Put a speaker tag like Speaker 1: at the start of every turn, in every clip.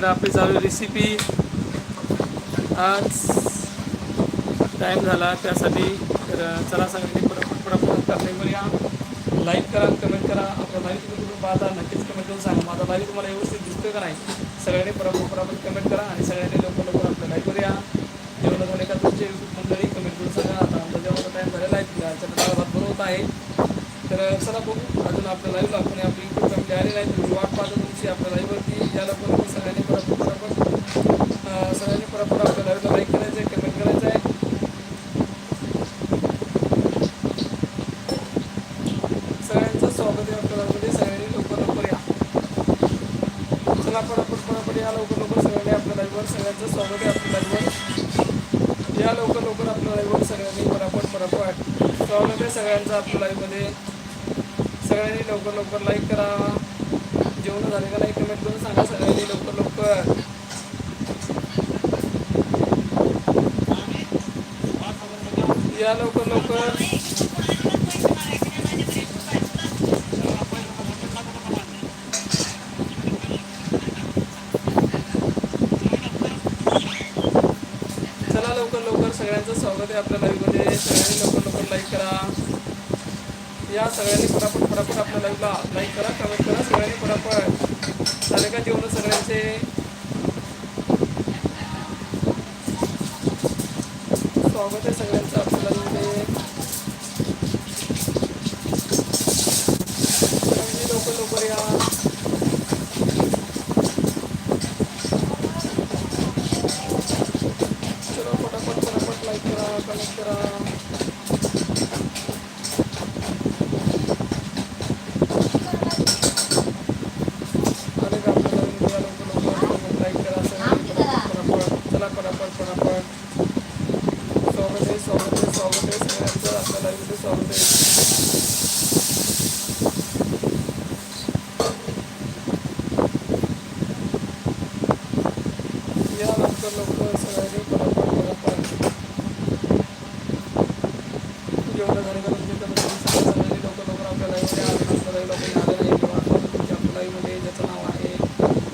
Speaker 1: इकडे आपली चालू रेसिपी आज टाईम झाला. त्यासाठी तर चला सगळ्यांनी पटापट करणे बघूया लाईक करा कमेंट करा. आपल्या लाईव्ह तुम्ही पाहता. नक्कीच कमेंट करून सांगा. माझा लाईव्ह तुम्हाला व्यवस्थित दिसतो का नाही? सगळ्यांनी पटापट पटापट कमेंट करा आणि सगळ्यांनी लवकर लवकर आपल्या लाईक करूया जेवढं झाले का तुमचे मंडळी कमेंट करून सांगा. आता आमचा जेवणाचा टाईम झालेला आहे आजच्या भात बनवत आहे. तर चला बघू. अजून आपल्या लाईव्ह आपण आपली युट्यूब नाही तर वाट पाहतो तुमची आपल्या लाईव्हवरती. याला पण सगळ्यांनी पटापट पटापट सगळ्यांनी पटापट आपल्या लाईव्हला लाईक करायचं आहे कमेंट करायचं आहे सगळ्यांचं स्वागत आहे आपल्या लाईव्हमध्ये. सगळ्यांनी लवकर लवकर या. चला पटापट पटापट या. लवकर लवकर सगळ्यांनी आपल्या लाईव्हवर सगळ्यांचं स्वागत आहे आपल्या लाईव्हवर. या लवकर लवकर आपल्या लाईव्हवर सगळ्यांनी पटापट आहे स्वागत आहे सगळ्यांचं आपल्या लाईव्हमध्ये. सगळ्यांनी लवकर लवकर लाईक करा. जेवण झाले का लाईक कमेंट करून सांगा सगळ्यांनी लवकर लवकर. या लवकर लवकर. चला लवकर लवकर सगळ्यांचं स्वागत आहे आपल्या लाईव्हमध्ये सगळ्यांनी लवकर लवकर लाईक करा. या सगळ्यांनी फटाफट फटाफट आपल्या लाईव्हला लाईक करा कमेंट करा. सगळ्यांनी फटाफट झाले का जेवण सगळ्यांचे? स्वागत आहे सगळ्यांचं आपल्या लाईव्हमध्ये सगळ्यांनी लवकर लवकर या चला पटापट पटापट लाईक करा कमेंट करा आले का आपल्याला व्हिडिओ लवकर लवकर कमेंट लाईक करा सगळ्यांनी पटापट पटापट चला पटापट पटापट स्वागत आहे स्वागत आहे स्वागत आहे सगळ्यांचं आपल्या लाईव्हमध्ये स्वागत आहे या लवकर लवकर सगळ्यांनी पटापट पटापट जेवढं झालं का तुमच्या कमेंट करून सांगा सगळ्यांनी लवकर लवकर आपल्या लाईव्हमध्ये आले नसतं लाईव्हला कोणी आलं नाही किंवा आता तुमच्या आपल्या लाईव्हमध्ये ज्याचं नाव आहे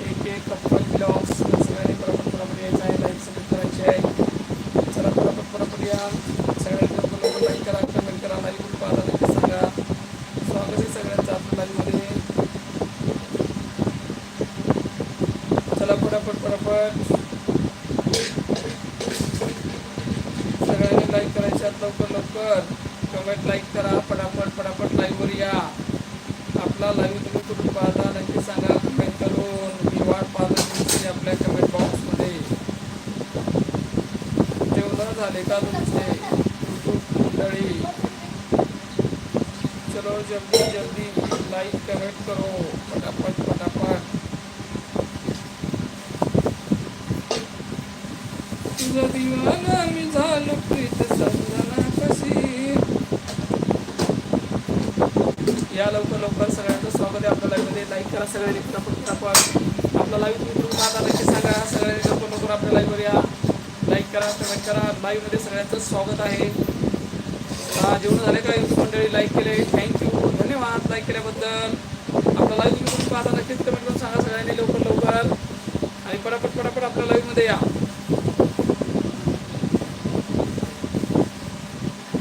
Speaker 1: एक एक कप्पल ब्लॉग्स सगळ्यांनी पटापट पटापट यायचं आहे लाईक सबमिट करायची आहे चला पटापट पटापट या सगळ्यांनी लवकर लवकर लाईक करा कमेंट करा लाईव्ह कुठं पाहता नक्की सांगा स्वागत चला पटापट पटापट. सगळ्यांनी लाईक करायच्यात लवकर लवकर. कमेंट लाईक करा पटापट पटापट लाईव्हवर या. आपला लाईव्ह तुम्ही कुठून पाहता नक्की सांगा कमेंट करून. मी वाट पाहता तुमची आपल्या कमेंट बॉक्समध्ये जेवण झाले का तुमचे? मंडळी करो जल्दी जल्दी लाइक कमेंट करो पटापट पटापट तुझं दिवाना मी झालो प्रीत समजना कशी? या लवकर लवकर सगळ्यांचं स्वागत आहे आपल्या लाईव्हमध्ये लाईक करा सगळ्यांनी फटाफट फटाफट आपला लाईव्ह तुम्ही कुठून पाहता नक्की सांगा. सगळ्यांनी लवकर लवकर आपल्या लाईव्हवर या. लाईक करा कमेंट करा. लाईव्हमध्ये सगळ्यांचं स्वागत आहे. हा जेवण झाले का युट्यूब मंडळी लाईक केले थँक्यू धन्यवाद. लाईक केल्याबद्दल आपला लाईव्ह तुम्ही पाहता नक्कीच कमेंट करून सांगा सगळ्यांनी लवकर लवकर. आणि पटापट पटापट आपल्या लाईव्हमध्ये या.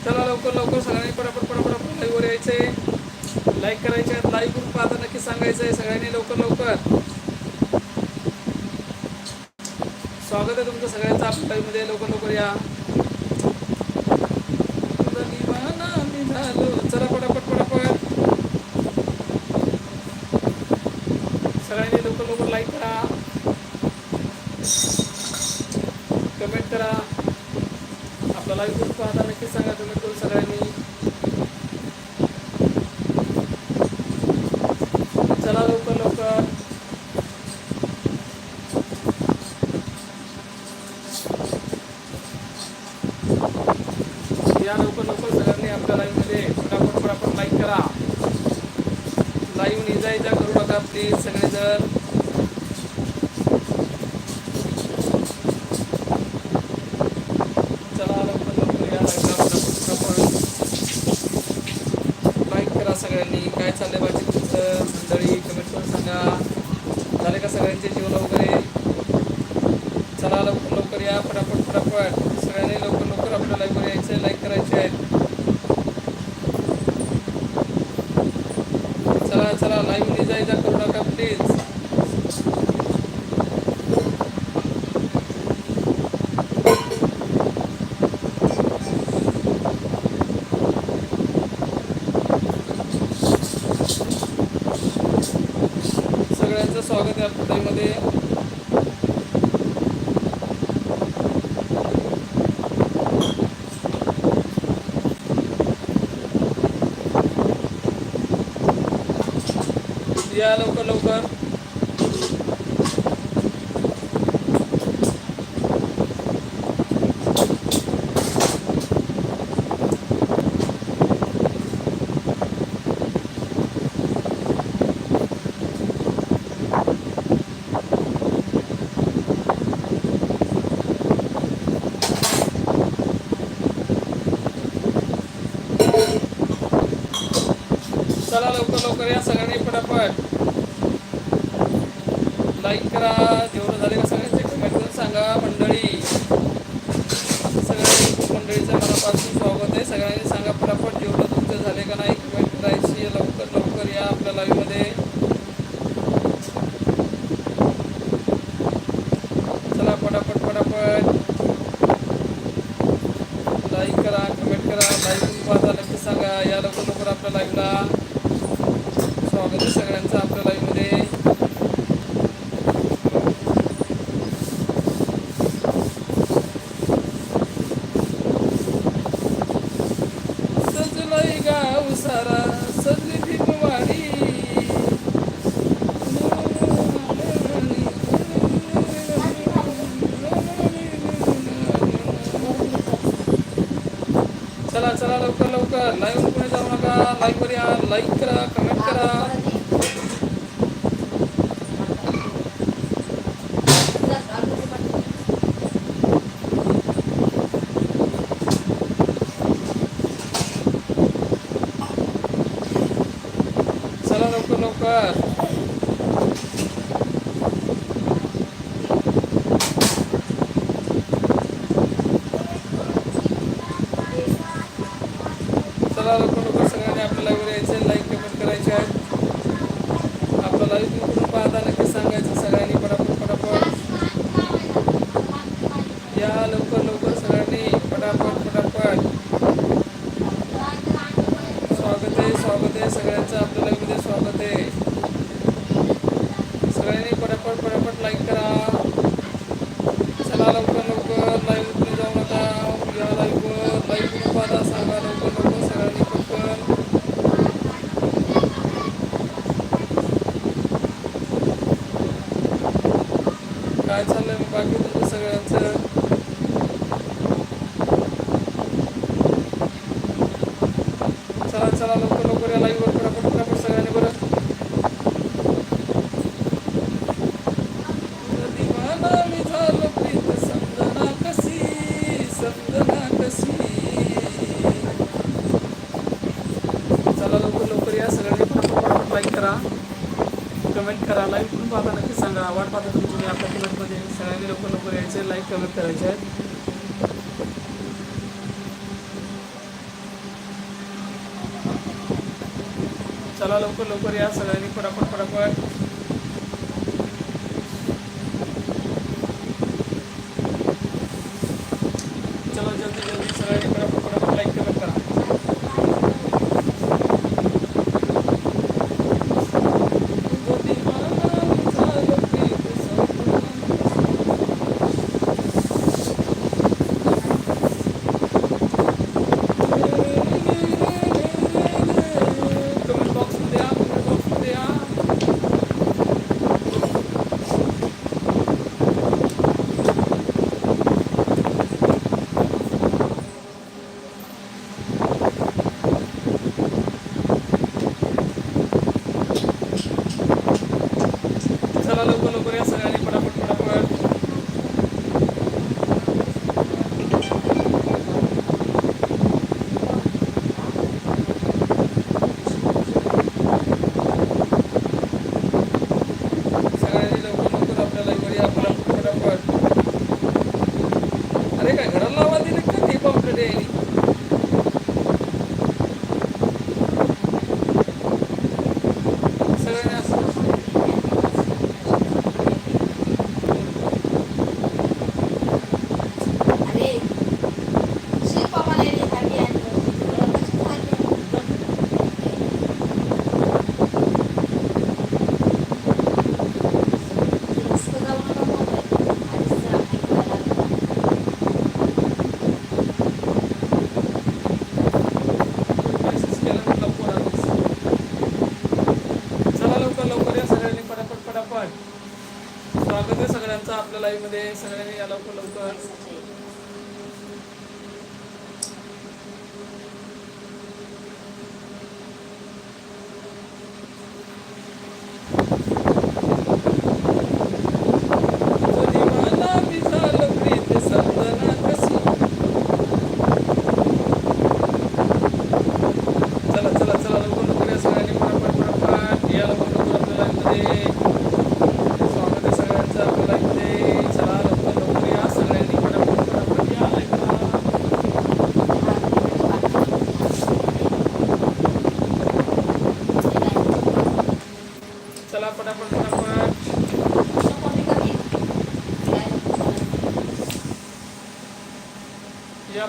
Speaker 1: चला लवकर लवकर सगळ्यांनी पटापट पटापट आपल्या लाईव्हवर यायचे. लाईक करायचे लाईव्ह करून पाहता नक्की सांगायचं आहे सगळ्यांनी लवकर लवकर. स्वागत आहे तुमचं सगळ्यांचं आपल्या लाईव्हमध्ये लवकर लवकर या तुझा दिवाना मी झालो चला पटापट पटापट सगळ्यांनी लवकर लवकर लाईक करा. कमेंट करा. आपला लाईव्ह ग्रुप पाहता नक्कीच सांगा कमेंट करून सगळ्यांनी. चला लवकर लवकर. या लवकर लवकर सगळ्यांनी आपल्या लाईव्हमध्ये फटाफट फटाफट लाईक करा लाईव्ह निजायचा करा प्लीज सगळेजण चला लवकर या फटाफट लाईक करा सगळ्यांनी. काय चाललंय बाकी तुमचं? मंडळी कमेंट करून सांगा. झाले का सगळ्यांचे जीवन वगैरे? या. फटाफट फटाफट. सगळ्यांनी लवकर लवकर आपल्या लाईव्हवर यायचं. लाईक करायचे आहेत चला चला लाईव्ह जायचा करू सगळ्यांचं स्वागत आहे आपल्यामध्ये लाईव्हमध्ये या लवकर लवकर चला लवकर लवकर या सगळ्यांनी पटापट लाईक करा. जेवढं झाले का सगळ्यांचे कमेंट करून सांगा. मंडळी सगळ्यांनी मंडळीचं मनापासून स्वागत आहे. सगळ्यांनी सांगा पटापट जेवढं तुमचं झाले का नाही. कमेंट करायची लवकर लवकर या आपल्या लाईव्हमध्ये चला पटापट पटापट लाईक करा कमेंट करा. लाईव्ह पाहता नक्की सांगा. या लवकर लवकर आपल्या लाईव्हला स्वागत आहे सगळ्यांचं. आपल्या सजलय गाव सारा सजली भीमवाडी चला चला लवकर लवकर लाईव्ह पुढे जाऊ नका लाईव्ह वर या लाईक करा कमेंट करा चला लवकर लवकर चला लवकर लवकर सगळ्यांनी आपल्या लाईव्हवर यायचं लाईक कमेंट करायचे आहेत आपला लाईव्ह कुठून पाहता नक्की सांगायचं सगळ्यांनी पटापट पटापट या लवकर लवकर सगळ्यांनी पटापट पटापट स्वागत आहे स्वागत आहे सगळ्यांचं आपल्या लाईव्हमध्ये स्वागत आहे सगळ्यांनी पटापट पटापट लाईक करा चला लवकर लवकर लाईव्ह तुम्ही जाऊ नका या लाईव्हवर लाईव्ह कुठून पाहता सांगा लवकर लवकर सगळ्यांनी पटकन काय चाललंय मग बाकी तुमचं सगळ्यांचं चला चला लवकर लवकर या लाईव्हवर पटापट पटापट सगळ्यांनी बरं दिवाना मी झालो प्रीत समजना कशी समजना कशी चला लवकर लवकर या सगळ्यांनी पटापट पटापट लाईक करा कमेंट करा लाईव्ह करून पाहता नक्की सांगा वाट पाहता तुम्ही तुम्ही आपल्या कमेंटमध्ये सगळ्यांनी लवकर लवकर यायचे लाईक कमेंट करायचे आहेत चला लवकर लवकर या सगळ्यांनी फटाफट फटाफट. सगळ्यांचा आपल्या लाईफमध्ये सगळ्यांनी याला लवकर.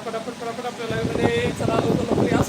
Speaker 1: पटापट पटापट आपल्या लाईव्हमध्ये चला लवकर लवकर या.